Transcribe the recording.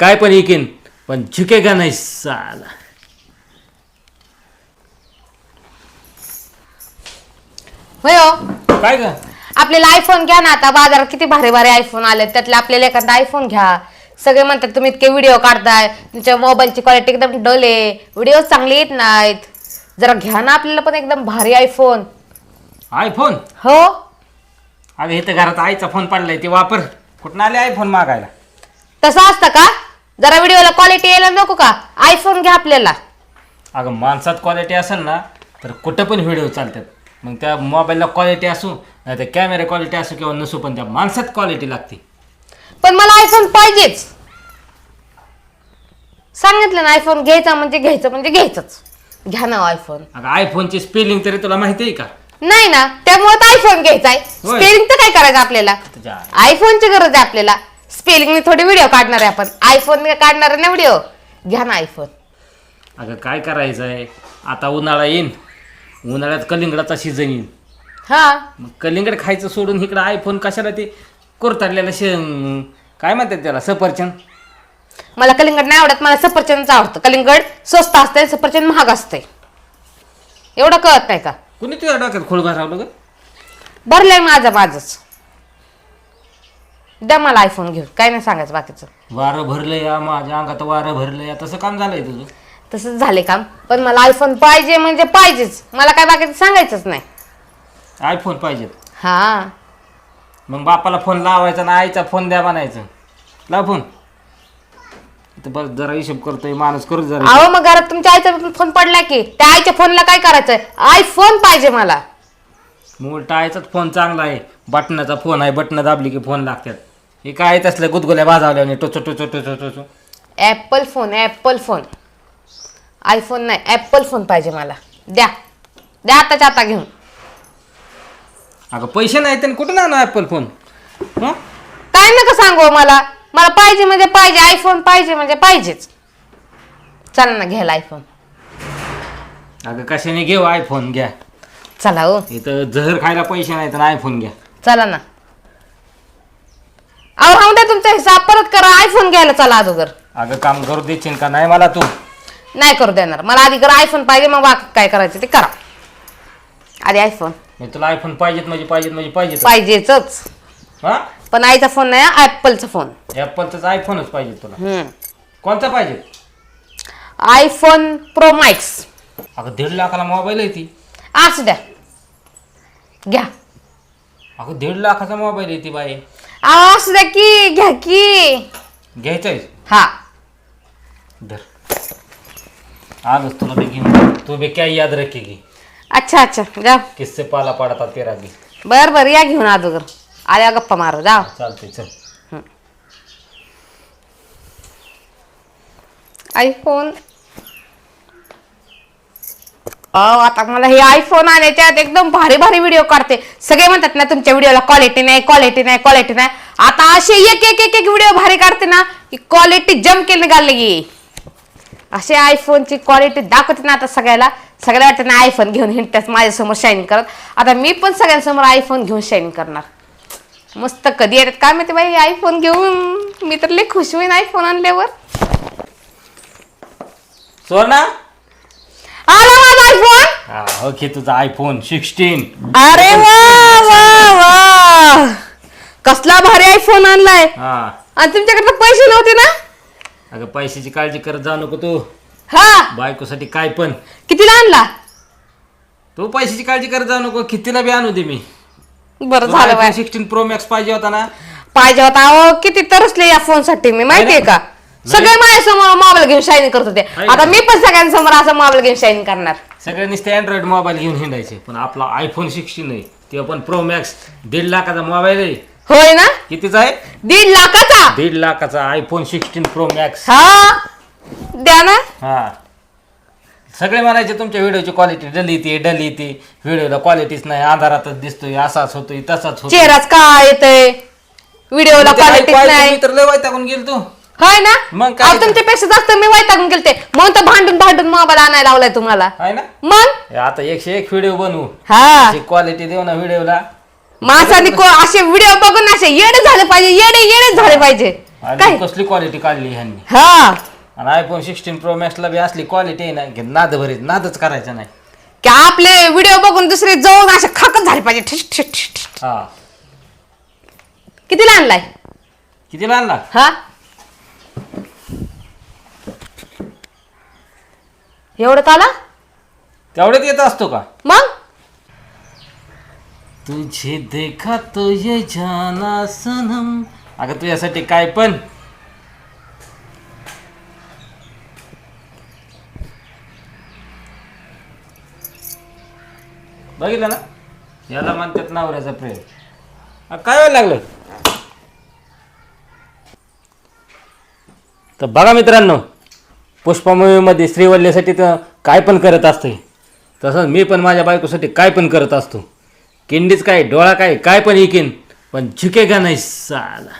काय पण इकीन पण झुकेगा नाही साला? होय हो. काय ग? आपल्याला आयफोन घ्या ना आता बाजारात किती भारी भारी आयफोन आले त्यातले आपल्याला एखादा आयफोन घ्या. सगळे म्हणतात तुम्ही इतके व्हिडिओ काढताय तुमच्या मोबाईलची क्वालिटी एकदम डल आहे व्हिडिओ चांगले येत नाहीत. जरा घ्या ना आपल्याला पण एकदम भारी आयफोन आयफोन हो. अगं इथं घरात आईचा फोन पडलाय ते वापर. कुठं आले आयफोन मागायला? तसं असतं का? जरा व्हिडिओला क्वालिटी यायला नको का? आयफोन घ्या आपल्याला. अगं माणसात क्वालिटी असेल ना तर कुठं पण व्हिडिओ चालतात. मग त्या मोबाईलला क्वालिटी असू नाही तर कॅमेरा क्वालिटी असू किंवा नसू पण त्या माणसात क्वालिटी लागते. पण मला आयफोन पाहिजेच. सांगितलं ना आयफोन घ्यायचा म्हणजे घ्यायचं म्हणजे घ्यायचंच. घ्या ना आयफोन अगं आयफोनची स्पेलिंग तरी तुला माहिती आहे का? नाही ना त्यामुळे आयफोन घ्यायचा आहे. होय. स्पेलिंग तर काय करायचं आपल्याला? तुझ्या आयफोनची गरज आहे आपल्याला. स्पेलिंगने थोडी व्हिडिओ काढणार आहे आपण. आयफोन काढणार आहे ना व्हिडिओ घ्या ना आयफोन अगं काय करायचं आहे आता उन्हाळा येईन. उन्हाळ्यात कलिंगडाचा सीझन येईन. हा. मग कलिंगड खायचं सोडून इकडं आयफोन कशाला ते कुरताडलेलं शे काय म्हणतात त्याला? सफरचंद? मला कलिंगड नाही आवडत मला सफरचंदच आवडतं. कलिंगड स्वस्त असते सफरचंद महाग असते एवढं कळत नाही का? कुणी तुझ्या डोक्यात खोळ भरावलं ग? भरलंय माझं माझंच. द्या मला आयफोन घेऊन. काय नाही सांगायचं बाकीचं. वारं भरलं या माझ्या अंगात वारं भरलं या तसं काम झालंय तुझं? तसंच झाले काम. पण मला आयफोन पाहिजे म्हणजे पाहिजेच. मला काय बाकीचं सांगायचंच नाही. आयफोन पाहिजेत हा. मग बापाला फोन लावायचा ना आईचा फोन द्या म्हणायचं. लाव फोन इथं बस जरा हिशोब करतोय माणूस करू जरा. अहो मग घरात तुमच्या आईचा फोन पडला की? त्या आईच्या फोनला काय करायचंय? आयफोन पाहिजे मला. उलटा आईचाच फोन चांगला आहे. बटनाचा फोन आहे बटणं दाबली की फोन लागतात. हे काय तसलं गुदगुल्या भाजावल्या टोचो टोचो टोचो टोचो Apple phone Apple phone iPhone नाही ॲपल फोन पाहिजे मला. द्या. द्या आताच्या आता घेऊन. अगं पैसे नाही तर कुठून आणू ॲपल फोन हं? काय नका सांगू हो मला. मला पाहिजे म्हणजे पाहिजे आयफोन पाहिजे म्हणजे पाहिजेच. चला ना घ्यायला आयफोन अगं कशाने घेऊ आयफोन घ्या. चला हो. इथं जहर खायला पैसे नाही तर आयफोन घ्या. चला ना. द्या तुमचा हिसाब परत करा आयफोन घ्यायला चला अगोदर. अगं काम करू देशील का? नाही मला तू. नाही करू देणार. मला आधी करा आयफोन पाहिजे मग बाकी काय करायचं ते करा. आधी आयफोन मी तुला आयफोन पाहिजेत म्हणजे पाहिजेत म्हणजे पाहिजेत पाहिजेच हा? पण आईचा फोन नाही ॲपलचा फोन ॲपलचाच आयफोनच पाहिजे तुला. कोणता पाहिजे? आयफोन प्रो मॅक्स अगं दीड लाखाला मोबाईल आहे ती. असू द्या. घ्या. अगं दीड लाखाचा मोबाईल आहे ती बाई. अहो, असू द्या की घ्या की. घ्यायचं आहे हा. धर. आजच तुला ते घेऊन तू बी काय याद रखेगी अच्छा अच्छा. जा. किस्से पाला पडता तेरा बी बर बर. या घेऊन अगोदर. आल्या गप्पा मारू. जा. चालते चल. आयफोन अहो आता मला हे आयफोन आल्याच्यात एकदम भारी भारी व्हिडिओ काढते. सगळे म्हणतात ना तुमच्या व्हिडिओला क्वालिटी नाही क्वालिटी नाही क्वालिटी नाही. आता असे एक एक एक एक व्हिडिओ भारी काढते ना की क्वालिटी जम केली निघाली की. असे आयफोनची क्वालिटी दाखवते ना आता सगळ्याला. सगळ्या वाटतं ना आयफोन घेऊन हिंटच माझ्यासमोर शाईन करत. आता मी पण सगळ्यांसमोर आयफोन घेऊन शाईन करणार. मस्त कधी येतात काय माहिती बाई आयफोन घेऊन मी तर लई खुश होईन आयफोन आणल्यावर. सोना आला माझा आयफोन हा ओके तुझा आयफोन सिक्स्टीन अरे वा वा वा. कसला भारी आयफोन आणलाय. हा. आणि तुमच्याकडे पैसे नव्हते ना? अगं पैशाची काळजी करत जाऊ नको तू. हा. बायकोसाठी काय पण. कितीला आणला? तू पैशाची काळजी करत जाऊ नको. कितीला बी आणू दे मी. बरं झालं बाय. सिक्स्टीन प्रो मॅक्स पाहिजे होता ना. पाहिजे होता अहो किती तरसले या फोनसाठी मी माहितीये का? सगळे माझ्यासमोर मोबाईल घेऊन शाईनिंग करत होते. आहे का? आता मी पण सगळ्यांसमोर असं मोबाईल घेऊन शाईनिंग करणार. सगळे नुसते अँड्रॉइड मोबाईल घेऊन हिंडायचे पण आपला आयफोन सिक्स्टीन आहे. ते पण प्रो मॅक्स दीड लाखाचा मोबाईल आहे. होय ना? कितीचा आहे? दीड लाखाचा? दीड लाखाचा आयफोन सिक्स्टीन प्रो मॅक्स हा? द्या ना. हा. सगळे म्हणायचे तुमच्या व्हिडिओची क्वालिटी डल येते डल येते व्हिडिओला क्वालिटीच नाही अंधारातच दिसतोय असाच होतोय तसाच होतोय. चेहराच काय येतोय? व्हिडिओला ते क्वालिटी नाही. तर लय वैतागून गेल तू होय ना? मग काय अहो? तुमच्यापेक्षा जास्त मी वैतागून गेलते. म्हणून तर भांडून भांडून मोबाईल आणायला लावलाय तुम्हाला. आहे ना? मग? हे आता एकशे एक व्हिडिओ बनवू. हा. क्वालिटी देऊ ना व्हिडिओला माणसाने को असे व्हिडिओ बघून असे येडे झाले पाहिजे येडे येडे झाले पाहिजे. आणि काय? कसली क्वालिटी काढली ह्यांनी? हा. आणि आयफोन सिक्स्टीन प्रो मॅक्सला बी असली क्वालिटी आहे ना नाद भरीत नादच करायचा नाही. की आपले व्हिडिओ बघून दुसरे जाऊन असे खाकच झाले पाहिजे. ठिश ठिश ठिश ठिश. हा. कितीला आणलाय? आणला? हा? एवढं आला? तेवढ्यात येत असतो का? मग? तुझे देखा तो ये जाना सनम. अगं तुझ्यासाठी काय पण. बघितलं ना? याला म्हणतात नवऱ्याचा प्रेम. अ, काय व्हायला लागलं? तर बघा मित्रांनो पुष्पा मूवीमध्ये श्रीवल्लीसाठी तर काय पण करत असते तसंच मी पण माझ्या बायकोसाठी काय पण करत असतो. किंडीच काय डोळा काय काय पण इकीन पण झुके का नाही साला?